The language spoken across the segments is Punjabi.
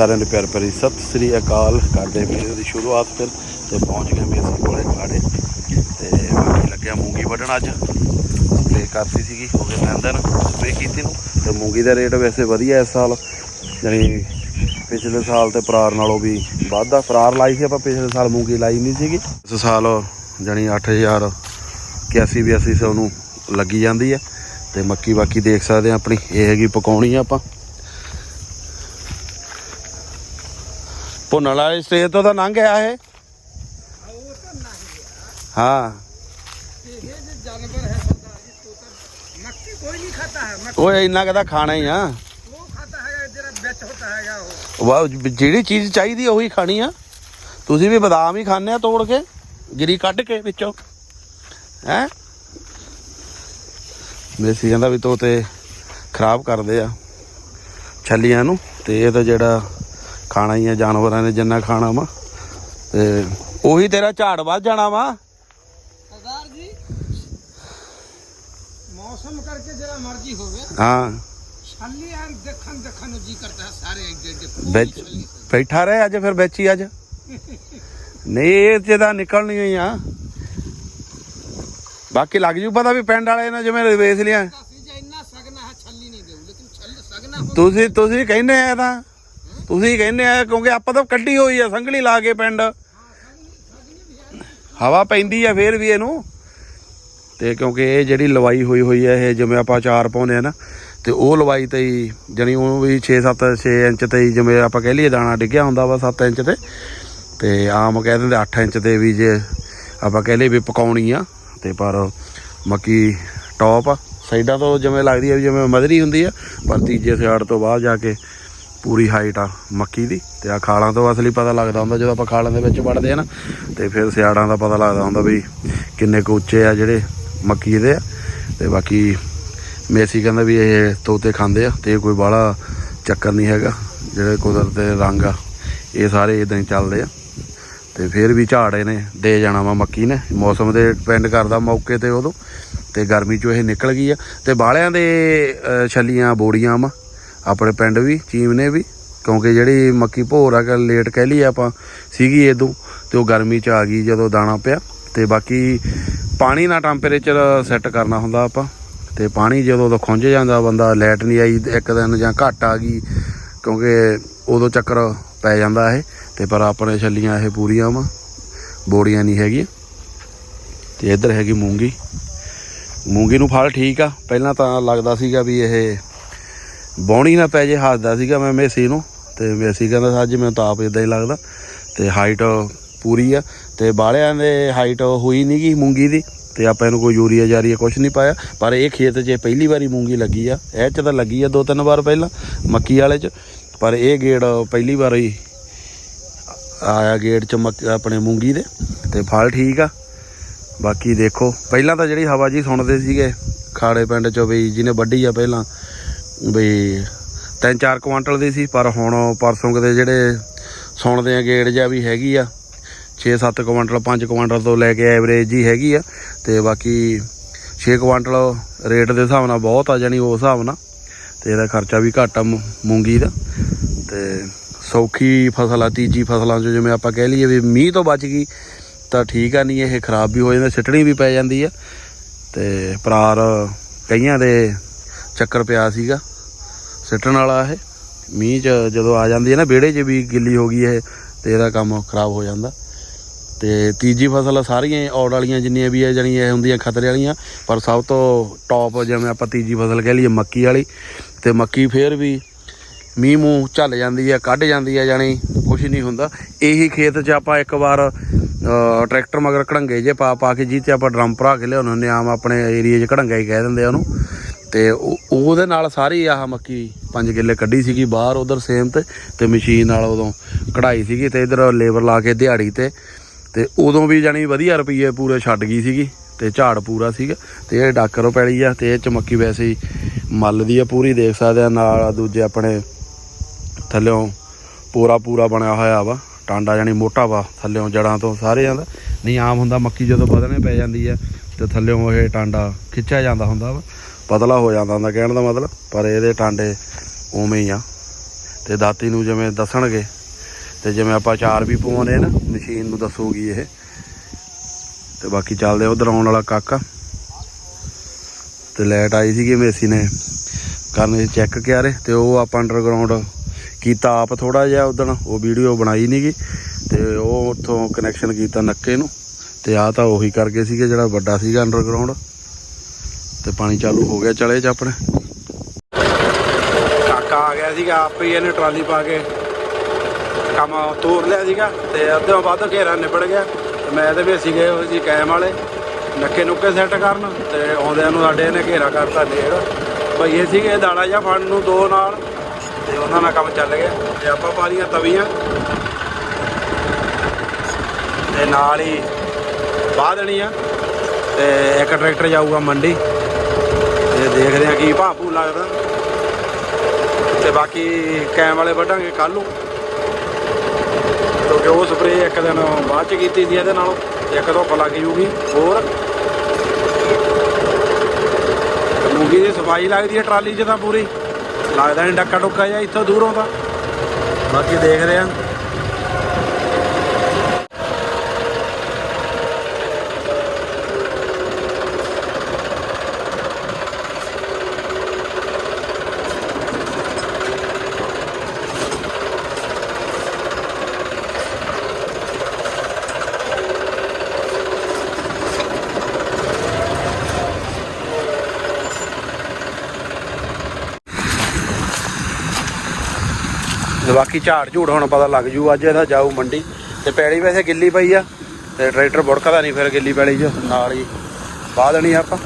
ਸਾਰਿਆਂ ਨੂੰ ਪਿਆਰ ਭਰੀ ਸਤਿ ਸ੍ਰੀ ਅਕਾਲ। ਕਰਦੇ ਵੀਡੀਓ ਦੀ ਸ਼ੁਰੂਆਤ ਫਿਰ ਤੇ ਪਹੁੰਚ ਗਏ ਵੀ ਅਸੀਂ ਕੋਲੇ ਖਾੜੇ ਤੇ ਬਾਕੀ ਲੱਗਿਆ ਮੂੰਗੀ ਵੱਢਣ ਅੱਜ। ਸਪਰੇ ਕਰਤੀ ਸੀਗੀ, ਹੋ ਗਏ ਤਿੰਨ ਦਿਨ ਸਪਰੇ ਕੀਤੀ ਨੂੰ। ਤੇ ਮੂੰਗੀ ਦਾ ਰੇਟ ਵੈਸੇ ਵਧੀਆ ਇਸ ਸਾਲ। ਜਾਣੀ ਪਿਛਲੇ ਸਾਲ ਤੇ ਪਰਾਰ ਨਾਲੋਂ ਵੀ ਵਾਧਾ ਪਰਾਰ ਲਾਈ ਸੀ, ਆਪਾਂ ਪਿਛਲੇ ਸਾਲ ਮੂੰਗੀ ਲਾਈ ਨਹੀਂ ਸੀਗੀ। ਇਸ ਸਾਲ ਜਾਣੀ 8000 81 8200 ਨੂੰ ਲੱਗੀ ਜਾਂਦੀ ਹੈ। ਤੇ ਮੱਕੀ ਬਾਕੀ ਦੇਖ ਸਕਦੇ ਆ ਆਪਣੀ, ਇਹ ਹੈਗੀ ਪਕਾਉਣੀ ਆ ਆਪਾਂ। ਭੁੰਨਣ ਵਾਲੇ ਸਟੇਜ ਤੋਂ ਤਾਂ ਲੰਘ ਗਿਆ ਇਹ ਹਾਂ ये जो जानवर है सरदार जी तोता मक्की कोई नहीं खाता है मक्की ਉਹ ਇੰਨਾ ਕਦਾ ਖਾਣਾ ਹੀ ਆ वो खाता है जरा बेच होता है वो ਵਾਹ ਜਿਹੜੀ ਚੀਜ਼ ਚਾਹੀਦੀ ਉਹੀ ਖਾਣੀ ਆ ਤੁਸੀਂ ਵੀ ਬਦਾਮ ਹੀ ਖਾਣੇ ਆ ਤੋੜ ਕੇ ਗਿਰੀ ਕੱਢ ਕੇ ਵਿੱਚੋਂ ਹੈ ਮੇਸੀ ਕਹਿੰਦਾ ਵੀ ਤੋਤੇ ਖਰਾਬ ਕਰਦੇ ਆ ਛੱਲੀਆਂ ਨੂੰ ਤੇ ਇਹ ਤਾਂ ਜਿਹੜਾ ਖਾਣਾ ਹੀ ਆ ਜਾਨਵਰਾਂ ਨੇ ਜਿੰਨਾ ਖਾਣਾ ਵਾ। ਤੇ ਉਹੀ ਤੇਰਾ ਝਾੜ ਵੱਧ ਜਾਣਾ ਵਾ। ਸਰਦਾਰ ਜੀ ਮੌਸਮ ਕਰਕੇ ਜਿਹੜਾ ਮਰਜ਼ੀ ਹੋਵੇ। ਹਾਂ। ਛੱਲੀ ਆਂ ਦੇਖਣ ਦੇਖਣ ਜੀ ਕਰਦਾ ਸਾਰੇ ਇੱਕ ਜੇ ਬੈਠਾ ਰਹੇ ਅੱਜ ਫਿਰ ਬੈਚੀ ਅੱਜ। ਨਹੀਂ ਇਹ ਤੇ ਨਿਕਲ ਨਿਕਲਣੀ ਹੋਈ ਆ। ਬਾਕੀ ਲੱਗ ਜੂ ਪਤਾ ਵੀ ਪਿੰਡ ਵਾਲੇ ਨੇ ਜਿਵੇਂ ਵੇਖ ਲਿਆ। ਤੁਸੀਂ ਤੁਸੀਂ ਤੁਸੀਂ ਕਹਿੰਦੇ ਆ ਤਾਂ। ਤੁਸੀਂ ਕਹਿੰਦੇ ਆ ਕਿਉਂਕਿ ਆਪਾਂ ਤਾਂ ਕੱਢੀ ਹੋਈ ਆ ਸੰਗਲੀ ਲਾ ਕੇ ਪਿੰਡ। ਹਵਾ ਪੈਂਦੀ ਆ ਫੇਰ ਵੀ ਇਹਨੂੰ। ਤੇ ਕਿਉਂਕਿ ਇਹ ਜਿਹੜੀ ਲਵਾਈ ਹੋਈ ਹੋਈ ਹੈ ਇਹ ਜਿਵੇਂ ਆਪਾਂ ਚਾਰ ਪਾਉਂਦੇ ਆ ਨਾ, ਤੇ ਉਹ ਲਵਾਈ ਤੇ ਹੀ, ਜਣੀ ਉਹ ਵੀ 6 7 6 ਇੰਚ ਤੇ ਹੀ ਜਿਵੇਂ ਆਪਾਂ ਕਹਿ ਲਈਏ ਦਾਣਾ ਡਿੱਗਿਆ ਹੁੰਦਾ ਵਾ 7 ਇੰਚ ਤੇ। ਤੇ ਆਮ ਕਹਿ ਦਿੰਦੇ 8 ਇੰਚ ਤੇ ਵੀ ਜੇ ਆਪਾਂ ਕਹਿ ਲਈਏ ਵੀ ਪਕਾਉਣੀ ਆ, ਤੇ ਪਰ ਮੱਕੀ ਟੌਪ ਆ। ਸਾਈਡਾਂ ਤੋਂ ਜਿਵੇਂ ਲੱਗਦੀ ਆ ਵੀ ਜਿਵੇਂ ਮਧਰੀ ਹੁੰਦੀ ਆ, ਪਰ ਤੀਜੇ ਸਿਆੜ ਤੋਂ ਬਾਅਦ ਜਾ ਕੇ ਪੂਰੀ ਹਾਈਟ ਆ ਮੱਕੀ ਦੀ ਤੇ ਆ ਖਾਲਾਂ ਤੋਂ ਅਸਲੀ ਪਤਾ ਲੱਗਦਾ ਹੁੰਦਾ ਜਦੋਂ ਆਪਾਂ ਖਾਲਾਂ ਦੇ ਵਿੱਚ ਵੜਦੇ ਆ ਨਾ ਤੇ ਫਿਰ ਸਿਆੜਾਂ ਦਾ ਪਤਾ ਲੱਗਦਾ ਹੁੰਦਾ ਵੀ ਕਿੰਨੇ ਕੁ ਉੱਚੇ ਆ ਜਿਹੜੇ ਮੱਕੀ ਦੇ ਆ। ਤੇ ਬਾਕੀ ਮੇਸੀ ਕਹਿੰਦਾ ਵੀ ਇਹ ਤੋਤੇ ਖਾਂਦੇ ਆ ਤੇ ਇਹ ਕੋਈ ਬਾਹਲਾ ਚੱਕਰ ਨਹੀਂ ਹੈਗਾ, ਜਿਹੜੇ ਕੁਦਰਤ ਦੇ ਰੰਗ ਆ, ਇਹ ਸਾਰੇ ਇਦਾਂ ਹੀ ਚੱਲਦੇ ਆ। ਤੇ ਫਿਰ ਵੀ ਝਾੜੇ ਨੇ ਦੇ ਜਾਣਾ ਵਾ ਮੱਕੀ ਨੇ। ਮੌਸਮ ਦੇ ਡਿਪੈਂਡ ਕਰਦਾ ਮੌਕੇ ਤੇ ਉਦੋਂ ਤੇ ਗਰਮੀ ਚੋਂ ਇਹ ਨਿਕਲ ਗਈ ਆ। ਤੇ ਬਾਲਿਆਂ ਦੇ ਛੱਲੀਆਂ, ਬੋੜੀਆਂ ਵਾ ਆਪਣੇ ਪਿੰਡ ਵੀ, ਚੀਮ ਨੇ ਵੀ, ਕਿਉਂਕਿ ਜਿਹੜੀ ਮੱਕੀ ਭੋਰ ਆ ਕਿ ਲੇਟ ਕਹਿ ਲਈ ਆਪਾਂ, ਸੀਗੀ ਇਦੋਂ ਤੇ ਉਹ ਗਰਮੀ ਚ ਆ ਗਈ ਜਦੋਂ ਦਾਣਾ ਪਿਆ, ਤੇ ਬਾਕੀ ਪਾਣੀ ਨਾਲ ਟੈਂਪਰੇਚਰ ਸੈੱਟ ਕਰਨਾ ਹੁੰਦਾ ਆਪਾਂ, ਤੇ ਪਾਣੀ ਜਦੋਂ ਤੋਂ ਖੁੰਝ ਜਾਂਦਾ, ਬੰਦਾ ਲਾਈਟ ਨਹੀਂ ਆਈ, ਇੱਕ ਦਿਨ ਜਾਂ ਘੱਟ ਆ ਗਈ, ਕਿਉਂਕਿ ਉਦੋਂ ਚੱਕਰ ਪੈ ਜਾਂਦਾ ਇਹ, ਤੇ ਪਰ ਆਪਣੇ ਛੱਲੀਆਂ ਇਹ ਪੂਰੀਆਂ ਵਾ, ਬੋੜੀਆਂ ਨਹੀਂ ਹੈਗੀਆਂ, ਤੇ ਇੱਧਰ ਹੈਗੀ ਮੂੰਗੀ ਮੂੰਗੀ ਨੂੰ ਫਲ ਠੀਕ ਆ, ਪਹਿਲਾਂ ਤਾਂ ਲੱਗਦਾ ਸੀਗਾ ਵੀ ਇਹ ਬੌਣੀ ਨਾ ਪੈ ਜੇ ਹੱਸਦਾ ਸੀਗਾ ਮੈਂ ਮੇਸੀ ਨੂੰ, ਤੇ ਮੇਸੀ ਕਹਿੰਦਾ ਅੱਜ ਮੈਨੂੰ ਤਾਂ ਆਪ ਇਦਾਂ ਹੀ ਲੱਗਦਾ। ਤੇ ਹਾਈਟ ਪੂਰੀ ਆ, ਤੇ ਬਾਲਿਆਂ ਦੇ ਹਾਈਟ ਹੋਈ ਨਹੀਂ ਗੀ ਮੂੰਗੀ ਦੀ, ਤੇ ਆਪਾਂ ਇਹਨੂੰ ਕੋਈ ਯੂਰੀਆ ਜਾਰੀਆ ਕੁਝ ਨਹੀਂ ਪਾਇਆ। ਪਰ ਇਹ ਖੇਤ 'ਚ ਪਹਿਲੀ ਵਾਰੀ ਮੂੰਗੀ ਲੱਗੀ ਆ, ਇਹ 'ਚ ਤਾਂ ਲੱਗੀ ਆ ਦੋ ਤਿੰਨ ਵਾਰ ਪਹਿਲਾਂ, ਮੱਕੀ ਵਾਲੇ 'ਚ। ਪਰ ਇਹ ਗੇੜ ਪਹਿਲੀ ਵਾਰ ਹੀ ਆਇਆ ਗੇੜ 'ਚ ਮੱਕ- ਆਪਣੇ ਮੂੰਗੀ ਦੇ, ਤੇ ਫਲ ਠੀਕ ਆ। ਬਾਕੀ ਦੇਖੋ, ਪਹਿਲਾਂ ਤਾਂ ਜਿਹੜੀ ਹਵਾ ਜੀ ਸੁਣਦੇ ਸੀਗੇ, ਖਾੜੇ ਪਿੰਡ 'ਚੋਂ ਵੀ ਜਿਹਨੇ ਵੱਢੀ ਆ ਪਹਿਲਾਂ ਵੀ ਤਿੰਨ ਚਾਰ ਕੁਆਂਟਲ ਦੀ ਸੀ, ਪਰ ਹੁਣ ਪਰਸੋਂ ਕਦੇ ਜਿਹੜੇ ਸੁਣਦੇ ਆ ਗੇੜ ਜਿਹਾ ਵੀ ਹੈਗੀ ਆ 6-7 ਕੁਆਂਟਲ 5 ਕੁਆਂਟਲ ਤੋਂ ਲੈ ਕੇ ਐਵਰੇਜ ਜੀ ਹੈਗੀ ਆ, ਤੇ ਬਾਕੀ 6 ਕੁਆਂਟਲ ਰੇਟ ਦੇ ਹਿਸਾਬ ਨਾਲ ਬਹੁਤ ਆ, ਜਾਣੀ ਉਸ ਹਿਸਾਬ ਨਾਲ, ਤੇ ਇਹਦਾ ਖਰਚਾ ਵੀ ਘੱਟ ਆ ਮੂ- ਮੂੰਗੀ ਦਾ, ਤੇ ਸੌਖੀ ਫਸਲ ਆ, ਤੀਜੀ ਫਸਲਾਂ 'ਚੋਂ ਜਿਵੇਂ ਆਪਾਂ ਕਹਿ ਲਈਏ ਵੀ ਮੀਂਹ ਤੋਂ ਬਚ ਗਈ, ਤਾਂ ਠੀਕ ਆ, ਨਹੀਂ ਇਹ ਖਰਾਬ ਵੀ ਹੋ ਜਾਂਦਾ, ਸਿੱਟਣੀ ਵੀ ਪੈ ਜਾਂਦੀ ਆ, ਤੇ ਪਰਾਰ ਕਈਆਂ ਦੇ ਚੱਕਰ ਪਿਆ ਸੀਗਾ ਸਿੱਟਣ ਵਾਲਾ ਇਹ। ਮੀਂਹ 'ਚ ਜਦੋਂ ਆ ਜਾਂਦੀ ਹੈ ਨਾ, ਵਿਹੜੇ 'ਚ ਵੀ ਗਿੱਲੀ ਹੋ ਗਈ ਇਹ, ਤੇ ਇਹਦਾ ਕੰਮ ਖਰਾਬ ਹੋ ਜਾਂਦਾ। ਤੇ ਤੀਜੀ ਫਸਲ ਸਾਰੀਆਂ ਔੜ ਵਾਲੀਆਂ ਜਿੰਨੀਆਂ ਵੀ ਹੈ ਜਾਣੀ ਇਹ ਹੁੰਦੀਆਂ ਖਤਰੇ ਵਾਲੀਆਂ, ਪਰ ਸਭ ਤੋਂ ਟੌਪ ਜਿਵੇਂ ਆਪਾਂ ਤੀਜੀ ਫਸਲ ਕਹਿ ਲਈਏ ਮੱਕੀ ਵਾਲੀ, ਤੇ ਮੱਕੀ ਫੇਰ ਵੀ ਮੀਂਹ ਮੂੰਹ ਝੱਲ ਜਾਂਦੀ ਹੈ, ਕੱਢ ਜਾਂਦੀ ਹੈ ਜਾਣੀ ਕੁਝ ਨਹੀਂ ਹੁੰਦਾ। ਇਹੀ ਖੇਤ 'ਚ ਆਪਾਂ ਇੱਕ ਵਾਰ ਟਰੈਕਟਰ ਮਗਰ ਕਢੰਗੇ ਜੇ ਪਾ ਪਾ ਕੇ ਜੀ ਤੇ ਆਪਾਂ ਡਰਮ ਭਰਾ ਕੇ ਲਿਆਉਂਦੇ ਹੁੰਦੇ ਆ, ਆਮ ਆਪਣੇ ਏਰੀਆ 'ਚ ਕਢੰਗਾ ਹੀ ਕਹਿ ਦਿੰਦੇ ਆ ਉਹਨੂੰ। ਤੇ ਉਹ- ਉਹਦੇ ਨਾਲ ਸਾਰੀ ਆਹ ਮੱਕੀ 5 ਕਿੱਲੇ ਕੱਢੀ ਸੀਗੀ ਬਾਹਰ ਉਧਰ ਸੇਮ ਤੇ ਤੇ ਮਸ਼ੀਨ ਨਾਲ ਉਦੋਂ ਕਢਾਈ ਸੀਗੀ ਤੇ ਇਧਰ ਲੇਬਰ ਲਾ ਕੇ ਦਿਹਾੜੀ ਤੇ ਤੇ ਉਦੋਂ ਵੀ ਜਾਣੀ ਵਧੀਆ ਰੁਪਈਏ ਪੂਰੇ ਛੱਡ ਗਈ ਸੀਗੀ, ਤੇ ਝਾੜ ਪੂਰਾ ਸੀਗਾ, ਤੇ ਇਹ ਡਾਕਰੋਂ ਪੈਲੀ ਆ, ਤੇ ਇਹ ਚ ਮੱਕੀ ਵੈਸੇ ਹੀ ਮੱਲ ਦੀ ਆ ਪੂਰੀ, ਦੇਖ ਸਕਦੇ ਆ, ਨਾਲ ਦੂਜੇ ਆਪਣੇ ਥੱਲਿਓਂ ਪੂਰਾ ਪੂਰਾ ਬਣਿਆ ਹੋਇਆ ਵਾ, ਟਾਂਡਾ ਜਾਨੀ ਮੋਟਾ ਵਾ, ਥੱਲਿਓਂ ਜੜਾਂ ਤੋਂ ਸਾਰਿਆਂ ਦਾ ਨਹੀਂ ਆਮ ਹੁੰਦਾ, ਮੱਕੀ ਜਦੋਂ ਵਧਣੇ ਪੈ ਜਾਂਦੀ ਆ ਤੇ ਥੱਲਿਓਂ ਇਹ ਟਾਂਡਾ ਖਿੱਚਿਆ ਜਾਂਦਾ ਹੁੰਦਾ ਵਾ, ਪਤਲਾ ਹੋ ਜਾਂਦਾ ਹੁੰਦਾ ਕਹਿਣ ਦਾ ਮਤਲਬ, ਪਰ ਇਹਦੇ ਟਾਂਡੇ ਉਵੇਂ ਹੀ ਆ। ਤੇ ਦਾਤੀ ਨੂੰ ਜਿਵੇਂ ਦੱਸਣਗੇ, ਤੇ ਜਿਵੇਂ ਆਪਾਂ ਚਾਰ ਵੀ ਪਵਾਉਣੇ ਨਾ, ਮਸ਼ੀਨ ਨੂੰ ਦੱਸੂਗੀ ਇਹ। ਤੇ ਬਾਕੀ ਚੱਲਦੇ ਉਧਰ ਆਉਣ ਵਾਲਾ ਕਾਕਾ। ਤੇ ਲੈਟ ਆਈ ਸੀਗੀ ਮੇਸੀ ਨੇ, ਕਰਨ ਚੈੱਕ ਕਿਆਰੇ ਤੇ ਉਹ ਆਪਾਂ ਅੰਡਰਗਰਾਉਂਡ ਕੀਤਾ ਆਪ ਥੋੜਾ ਜਿਹਾ ਉਦਣ, ਉਹ ਵੀਡੀਓ ਬਣਾਈ ਨਹੀਂਗੀ ਤੇ ਉਹ ਉੱਥੋਂ ਕਨੈਕਸ਼ਨ ਕੀਤਾ ਨੱਕੇ ਨੂੰ, ਤੇ ਆ ਤਾਂ ਉਹੀ ਕਰਕੇ ਸੀਗੇ ਜਿਹੜਾ ਵੱਡਾ ਸੀਗਾ ਅੰਡਰਗਰਾਉਂਡ ਤੇ ਪਾਣੀ ਚਾਲੂ ਹੋ ਗਿਆ ਚਲੇ ਚ ਆਪਣੇ। ਕਾਕਾ ਆ ਗਿਆ ਸੀਗਾ, ਆਪ ਹੀ ਇਹਨੇ ਟਰਾਲੀ ਪਾ ਕੇ ਕੰਮ ਤੋਰ ਲਿਆ ਸੀਗਾ, ਤੇ ਅੱਧੋਂ ਵੱਧ ਘੇਰਾ ਨਿਬੜ ਗਿਆ। ਤੇ ਮੈਂ ਤੇ ਵੀ ਅਸੀਂ ਗਏ ਹੋਏ ਸੀ ਕੈਮ ਵਾਲੇ, ਨੱਕੇ ਨੁੱਕੇ ਸੈੱਟ ਕਰਨ, ਤੇ ਆਉਂਦਿਆਂ ਨੂੰ ਸਾਡੇ ਇਹਨੇ ਘੇਰਾ ਕਰਤਾ ਡੇਢ ਭਈਏ ਸੀਗੇ ਦਾਣਾ ਜਾਂ ਫੜਨ ਨੂੰ ਦੋ ਨਾਲ, ਤੇ ਉਹਨਾਂ ਨਾਲ ਕੰਮ ਚੱਲ ਗਿਆ। ਤੇ ਆਪਾਂ ਪਾ ਲਈਆਂ ਤਵੀਆਂ। ਤੇ ਨਾਲ ਹੀ ਬਾਹ ਦੇਣੀ ਆ ਤੇ ਇੱਕ ਟਰੈਕਟਰ ਜਾਊਗਾ ਮੰਡੀ। ਤੇ ਦੇਖਦੇ ਆ ਕੀ ਭਾਅ ਭੂ ਲੱਗਦਾ। ਤੇ ਬਾਕੀ ਕੈਮ ਵਾਲੇ ਵੱਢਾਂਗੇ ਕੱਲ ਨੂੰ। ਕਿਉਂਕਿ ਉਹ ਸਪਰੇਅ ਇੱਕ ਦਿਨ ਬਾਅਦ ਚ ਕੀਤੀ ਸੀ ਇਹਦੇ ਨਾਲੋਂ। ਇੱਕ ਧੁੱਪ ਲੱਗ ਜੂਗੀ, ਹੋਰ। ਤੇ ਮੂੰਗੀ ਦੀ ਸਫ਼ਾਈ ਲੱਗਦੀ ਹੈ ਟਰਾਲੀ 'ਚ ਤਾਂ ਪੂਰੀ। ਲੱਗਦਾ ਨਹੀਂ ਡੱਕਾ ਡੁੱਕਾ ਜਾਂ ਇੱਥੋਂ ਦੂਰੋਂ ਤਾਂ। ਬਾਕੀ ਦੇਖ ਰਹੇ ਆ। ਬਾਕੀ ਝਾੜ ਝੂੜ ਹੁਣ ਪਤਾ ਲੱਗ ਜੂ, ਅੱਜ ਇਹਦਾ ਜਾਊ ਮੰਡੀ। ਤੇ ਪੈੜੀ ਵੈਸੇ ਗਿੱਲੀ ਪਈ ਆ, ਤੇ ਟਰੈਕਟਰ ਬੁੜਕਦਾ ਨਹੀਂ, ਫਿਰ ਗਿੱਲੀ ਪੈਲੀ 'ਚ ਨਾਲ ਹੀ ਬਾਹ ਦੇਣੀ ਆਪਾਂ।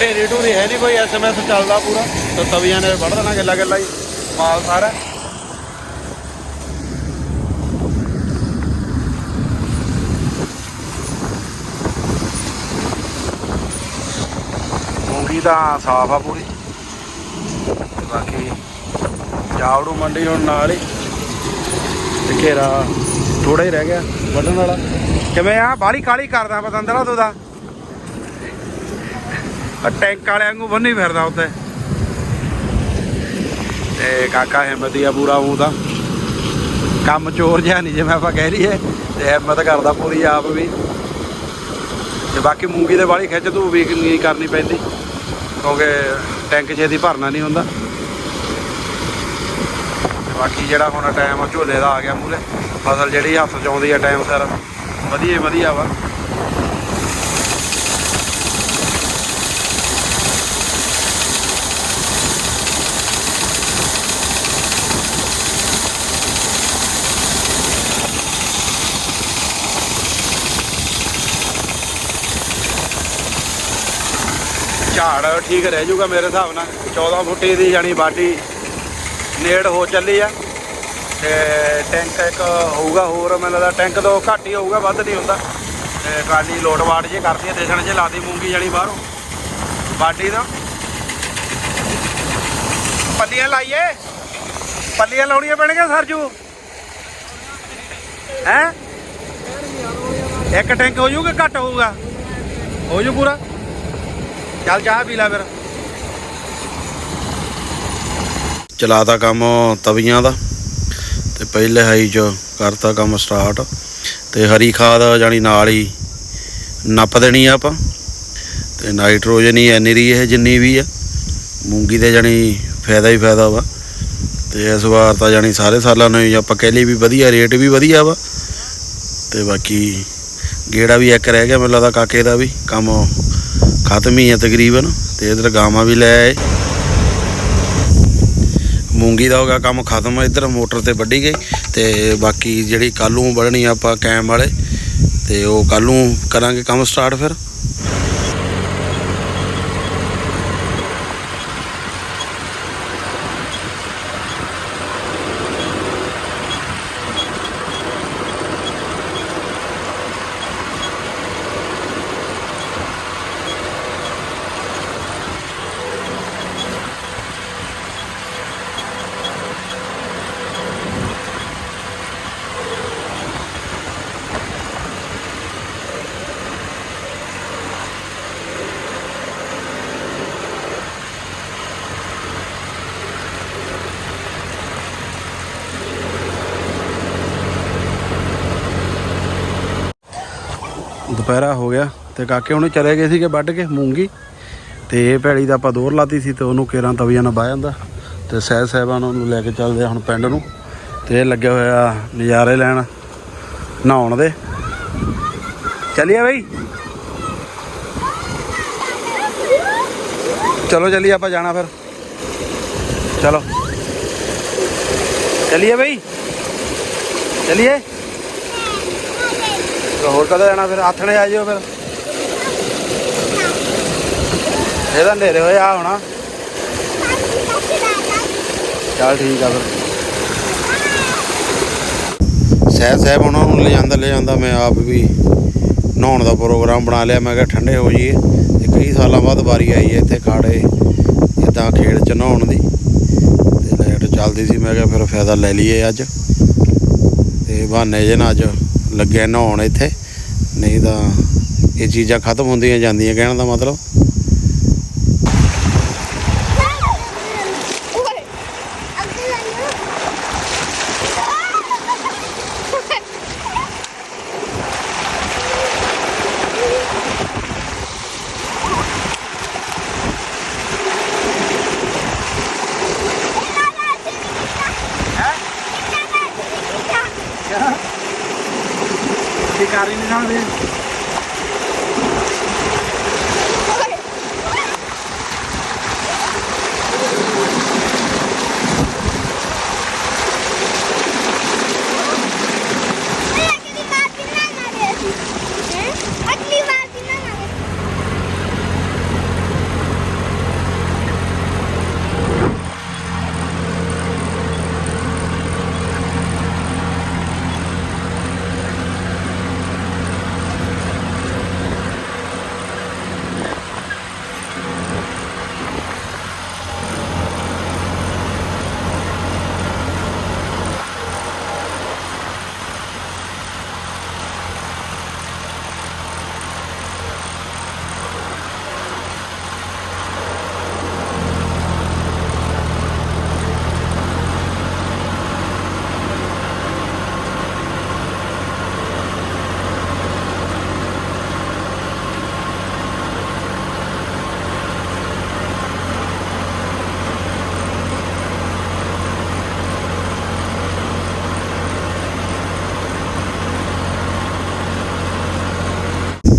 ਢੇਰੀ ਢੂਰੀ ਹੈ ਨਹੀਂ ਕੋਈ ਐਸਐਮਐਸ ਚੱਲਦਾ ਪੂਰਾ। ਤੇ ਤਵੀਆਂ ਨੇ ਵੜ ਦੇਣਾ ਗੱਲਾ ਗੱਲਾ ਹੀ। ਮਾਲ ਸਾਰਾ। ਮੂੰਗੀ ਤਾਂ ਸਾਫ਼ ਆ ਪੂਰੀ। ਬਾਕੀ ਜਾਵੜੂ ਮੰਡੀ ਹੁਣ ਨਾਲ ਹੀ। ਤੇ ਘੇਰਾ ਥੋੜਾ ਹੀ ਰਹਿ ਗਿਆ ਵੱਢਣ ਵਾਲਾ। ਕਿਵੇਂ ਆ? ਬਾਹਲੀ ਕਾਲੀ ਕਰਦਾ ਪਤੰਦਰਾ ਤੂੰ ਦਾ ਟੈਂਕ ਵਾਲਿਆਂ ਨੂੰ ਬੰਨੀ ਫਿਰਦਾ ਉੱਤੇ ਤੇ ਕਾਕਾ ਹਿੰਮਤੀ ਆ ਪੂਰਾ ਉਹ ਦਾ। ਕੰਮ ਚੋਰ ਜਿਹਾ ਨਹੀਂ ਜਿਵੇਂ ਆਪਾਂ ਕਹਿ ਲਈਏ, ਤੇ ਹਿੰਮਤ ਕਰਦਾ ਪੂਰੀ ਆਪ ਵੀ। ਤੇ ਬਾਕੀ ਮੂੰਗੀ ਦੇ ਵਾਲੀ ਖਿੱਚ ਤੂੰ ਵੀ ਨਹੀਂ ਕਰਨੀ ਪੈਂਦੀ, ਕਿਉਂਕਿ ਟੈਂਕ ਛੇਤੀ ਭਰਨਾ ਨਹੀਂ ਹੁੰਦਾ। ਬਾਕੀ ਜਿਹੜਾ ਹੁਣ ਟਾਈਮ ਝੋਲੇ ਦਾ ਆ ਗਿਆ ਮੂਰੇ ਫਸਲ ਜਿਹੜੀ ਹੱਥ ਚ ਆਉਂਦੀ ਆ ਟਾਈਮ ਸਿਰ। ਵਧੀਆ ਵਧੀਆ ਵਾ। ਝਾੜ ਠੀਕ ਰਹਿ ਜਾਊਗਾ ਮੇਰੇ ਹਿਸਾਬ ਨਾਲ। 14 ਫੁੱਟੀ ਦੀ ਜਾਨੀ ਬਾਡੀ ਨੇੜ ਹੋ ਚੱਲੀ ਆ। ਤੇ ਟੈਂਕ ਇੱਕ ਹੋਊਗਾ ਹੋਰ, ਮੈਨੂੰ ਲੱਗਦਾ ਟੈਂਕ ਤੋਂ ਘੱਟ ਹੀ ਹੋਊਗਾ, ਵੱਧ ਨਹੀਂ ਹੁੰਦਾ। ਤੇ ਟਰਾਲੀ ਲੋਡ ਵਾਟ ਜੇ ਕਰਦੀ ਆ ਦੇਖਣ ਜੇ ਲਾਦੀ ਮੂੰਗੀ ਜਾਨੀ ਬਾਹਰੋਂ। ਬਾਡੀ ਦਾ। ਪੱਲੀਆਂ ਲਾਈਏ। ਪੱਲੀਆਂ ਲਾਉਣੀਆਂ ਪੈਣਗੀਆਂ ਸਰਜੂ। ਹੈ? ਇੱਕ ਟੈਂਕ ਹੋ ਜਾਊਗਾ ਘੱਟ ਹੋਊਗਾ। ਹੋ ਜੂ ਪੂਰਾ। ਚੱਲ ਚਾਹ ਪੀ ਲੈ ਫਿਰ। ਚਲਾਤਾ ਕੰਮ ਤਵੀਆਂ ਦਾ ਤੇ ਪਹਿਲੇ ਹਾਈ ਚ ਕਰਤਾ ਕੰਮ ਸਟਾਰਟ ਤੇ ਹਰੀ ਖਾਦ ਜਾਨੀ ਨਾਲ ਹੀ ਨੱਪ ਦੇਣੀ ਆ ਆਪਾਂ ਤੇ ਨਾਈਟ੍ਰੋਜਨ ਹੀ ਐ ਨਿਰੀ ਇਹ ਜਿੰਨੀ ਵੀ ਆ। ਮੂੰਗੀ ਦੇ ਜਾਨੀ ਫਾਇਦਾ ਹੀ ਫਾਇਦਾ ਵਾ ਤੇ ਇਸ ਵਾਰ ਤਾਂ ਜਾਨੀ ਸਾਰੇ ਸਾਲਾਂ ਨੂੰ ਹੀ ਆਪਾਂ ਕਹਿ ਲਈ ਵੀ ਵਧੀਆ ਰੇਟ ਵੀ ਵਧੀਆ ਵਾ ਤੇ ਬਾਕੀ ਗੇੜਾ ਵੀ ਇੱਕ ਰਹਿ ਗਿਆ ਮੈਨੂੰ ਲੱਗਦਾ ਕਾਕੇ ਦਾ ਵੀ ਕੰਮ ਖਤਮ ਹੀ ਆ ਤਕਰੀਬਨ, ਤੇ ਇਧਰ ਗਾਵਾਂ ਵੀ ਲੈ ਆਏ। ਮੂੰਗੀ ਦਾ ਹੋ ਗਿਆ ਕੰਮ ਖਤਮ, ਇਧਰ ਮੋਟਰ ਤੇ ਵੱਢੀ ਗਈ, ਤੇ ਬਾਕੀ ਜਿਹੜੀ ਕੱਲੂ ਵੱਢਣੀ ਆਪਾਂ ਕੈਮ ਵਾਲੇ, ਤੇ ਉਹ ਕੱਲੂ ਕਰਾਂਗੇ ਕੰਮ ਸਟਾਰਟ ਫਿਰ। ਦੁਪਹਿਰਾ ਹੋ ਗਿਆ ਤੇ ਕਾਕੇ ਉਹਨੂੰ ਚਲੇ ਗਏ ਸੀਗੇ ਵੱਢ ਕੇ ਮੂੰਗੀ। ਤੇ ਇਹ ਭੈੜੀ ਦਾ ਆਪਾਂ ਦੋਰ ਲਾਤੀ ਸੀ ਤੇ ਉਹਨੂੰ ਕੇਰਾਂ ਤਵੀਆਂ ਨਾਲ ਬਾਹ ਜਾਂਦਾ। ਤੇ ਸਹਿਬ ਸਾਹਿਬਾਨ ਨੂੰ ਲੈ ਕੇ ਚੱਲਦੇ ਆ ਹੁਣ ਪਿੰਡ ਨੂੰ। ਤੇ ਇਹ ਲੱਗੇ ਹੋਇਆ ਨਜ਼ਾਰੇ ਲੈਣ ਨਹਾਉਣ ਦੇ। ਚੱਲੀਏ ਬਈ। ਚਲੋ ਚੱਲੀਏ ਆਪਾਂ ਜਾਣਾ ਫਿਰ। ਚਲੋ। ਚੱਲੀਏ ਬਈ। ਚੱਲੀਏ। ਹੋਰ ਕਦੇ ਜਾਣਾ ਫਿਰ? ਆਥਣੇ ਆ ਜਿਓ ਫਿਰ। ਇਹਦਾ ਹਨੇਰੇ ਹੋਏ ਹੋਣਾ। ਚੱਲ ਠੀਕ ਆ ਫਿਰ। ਸਹਿਬ ਸਾਹਿਬ ਉਹਨਾਂ ਨੂੰ ਲੈ ਜਾਂਦਾ ਲੈ ਜਾਂਦਾ ਮੈਂ ਆਪ ਵੀ। ਨਹਾਉਣ ਦਾ ਪ੍ਰੋਗਰਾਮ ਬਣਾ ਲਿਆ, ਮੈਂ ਕਿਹਾ ਠੰਡੇ ਹੋ ਜਾਈਏ। ਤੇ ਕਈ ਸਾਲਾਂ ਬਾਅਦ ਵਾਰੀ ਆਈ ਹੈ ਇੱਥੇ ਖਾੜੇ ਇਦਾਂ ਖੇਡ ਚ ਨਹਾਉਣ ਦੀ। ਤੇ ਲਾਈਟ ਚੱਲਦੀ ਸੀ, ਮੈਂ ਕਿਹਾ ਫਿਰ ਫਾਇਦਾ ਲੈ ਲਈਏ ਅੱਜ। ਤੇ ਬਹਾਨੇ ਜੇ ਨਾ ਅੱਜ ਲੱਗਿਆ ਨਹਾਉਣ ਇੱਥੇ ਨਹੀਂ ਤਾਂ ਇਹ ਚੀਜ਼ਾਂ ਖਤਮ ਹੁੰਦੀਆਂ ਜਾਂਦੀਆਂ ਕਹਿਣ ਦਾ ਮਤਲਬ। আমাদের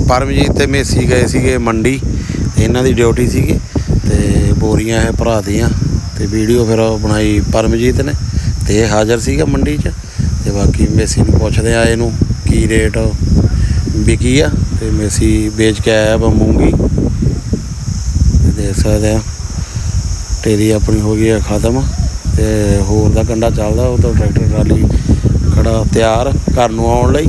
ਪਰਮਜੀਤ ਤੇ ਮੇਸੀ ਗਏ ਸੀਗੇ ਮੰਡੀ, ਇਹਨਾਂ ਦੀ ਡਿਊਟੀ ਸੀਗੀ ਤੇ ਬੋਰੀਆਂ ਇਹ ਭਰਾ ਦੀਆਂ ਤੇ ਵੀਡੀਓ ਫਿਰ ਬਣਾਈ ਪਰਮਜੀਤ ਨੇ ਤੇ ਇਹ ਹਾਜ਼ਰ ਸੀਗਾ ਮੰਡੀ 'ਚ ਤੇ ਬਾਕੀ ਮੇਸੀ ਨੂੰ ਪੁੱਛਦੇ ਆ ਇਹਨੂੰ ਕੀ ਰੇਟ ਵਿਕੀ ਆ ਤੇ ਮੇਸੀ ਵੇਚ ਕੇ ਆਇਆ ਵਾ ਮੂੰਗੀ। ਤੇ ਦੇਖ ਸਕਦੇ ਆ ਟੇਰੀ ਆਪਣੀ ਹੋ ਗਈ ਆ ਖਤਮ ਤੇ ਹੋਰ ਦਾ ਕੰਡਾ ਚੱਲਦਾ, ਉਹ ਤੋਂ ਟਰੈਕਟਰ ਟਰਾਲੀ ਖੜਾ ਤਿਆਰ ਘਰ ਨੂੰ ਆਉਣ ਲਈ।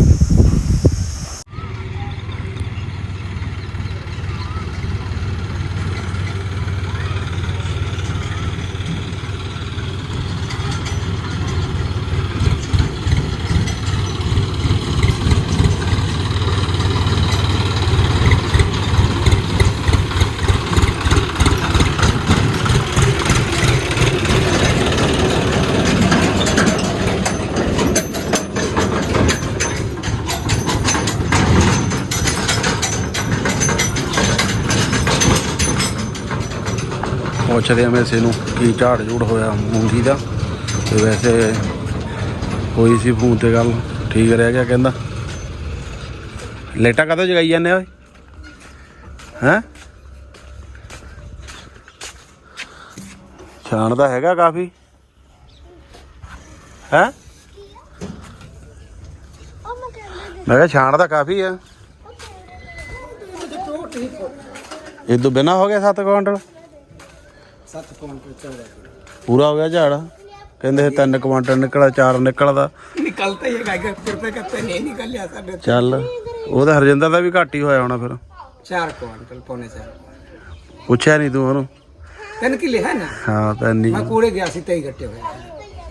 ਪੁੱਛਦੇ ਆ ਮੈਸੇ ਨੂੰ ਕੀ ਝਾੜ ਝੂੜ ਹੋਇਆ ਮੂੰਗੀ ਦਾ। ਤੇ ਵੈਸੇ ਹੋਈ ਸੀ ਫੋਨ ਤੇ ਗੱਲ ਠੀਕ ਰਹਿ ਗਿਆ ਕਹਿੰਦਾ। ਲੇਟਾ ਕਦੋਂ ਜਗਾਈ ਜਾਂਦੇ ਓਏ? ਹੈ? ਛਾਣ ਦਾ ਹੈਗਾ ਕਾਫੀ। ਹੈ? ਮੈਂ ਕਿਹਾ ਛਾਣ ਦਾ ਕਾਫੀ ਆ। ਇਹ ਤੋਂ ਬਿਨਾ ਹੋ ਗਿਆ 7 ਕੁਇੰਟਲ। ਪੂਰਾ ਹੋ ਗਿਆ ਝਾੜ? ਕਹਿੰਦੇ ਸੀ ਤਿੰਨ ਕੁਆਂਟਲ ਨਿਕਲਾ ਚਾਰ ਨਿਕਲਦਾ। ਨਿਕਲਤਾ ਹੀ ਹੈਗਾ ਫਿਰ ਤਾਂ ਕੱਤੇ ਨਹੀਂ ਨਿਕਲਿਆ ਸਾਡੇ ਚੱਲ ਉਹ ਤਾਂ ਹਰਜਿੰਦਰ ਦਾ ਵੀ ਘੱਟ ਹੀ ਹੋਇਆ ਹੋਣਾ ਫਿਰ। ਚਾਰ ਕੁਆਂਟਲ ਪੌਣੇ ਚਾਰ ਪੁੱਛਿਆ ਨਹੀਂ ਤੂੰ ਉਹਨੂੰ? ਤਿੰਨ ਕਿਲੇ ਹੈ ਨਾ? ਹਾਂ ਤਾਂ ਮੈਂ ਨਹੀਂ ਗਿਆ ਸੀ ਤੇਈ ਘੱਟੇ ਹੋਏ।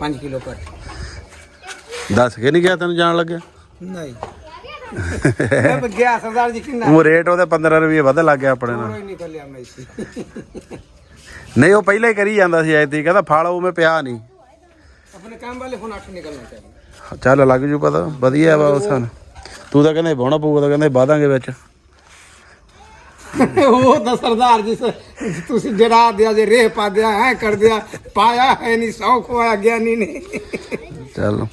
5 ਕਿਲੋ ਕਰ ਦੱਸ ਕੇ ਨਹੀਂ ਗਿਆ ਤੈਨੂੰ ਜਾਣ ਲੱਗਿਆ? ਨਹੀਂ। ਮੈਂ ਗਿਆ ਸਰਦਾਰ ਜੀ ਕਿੰਨਾ। ਉਹ ਰੇਟ ਉਹਦੇ 15 ਰੁਪਏ ਵੱਧ ਲੱਗ ਗਿਆ ਆਪਣੇ ਨਾਲ। ਕੋਈ ਨਿਕਲਿਆ ਮੈਂ ਸੀ मैं इसी ਨਹੀਂ ਉਹ ਪਹਿਲਾਂ ਹੀ ਕਰੀ ਜਾਂਦਾ ਸੀ ਐਤੀ ਕਹਿੰਦਾ ਫਲ ਉਹ ਮੈਂ ਪਿਆ ਨਹੀਂ अपने काम वाले फोन आठ निकलना चाहिए ਚੱਲ ਲੱਗ ਜੂ ਪਤਾ ਵਧੀਆ ਵਾ ਉਸ ਹਨ ਤੂੰ ਤਾਂ ਕਹਿੰਦਾ ਬਾਉਣਾ ਪਊਗਾ ਤਾਂ ਕਹਿੰਦੇ ਬਾਦਾਂਗੇ ਵਿੱਚ ਉਹ ਤਾਂ ਸਰਦਾਰ ਜੀ ਸ- ਤੁਸੀਂ ਜਰਾ ਦਿਆ ਜੇ ਰੇਹ ਪਾ ਦਿਆ ਹੈ ਕਰ ਦਿਆ ਪਾਇਆ ਹੈ ਨਹੀਂ ਸੌਖ ਹੋਇਆ ਗਿਆਨੀ ਨੇ ਚੱਲ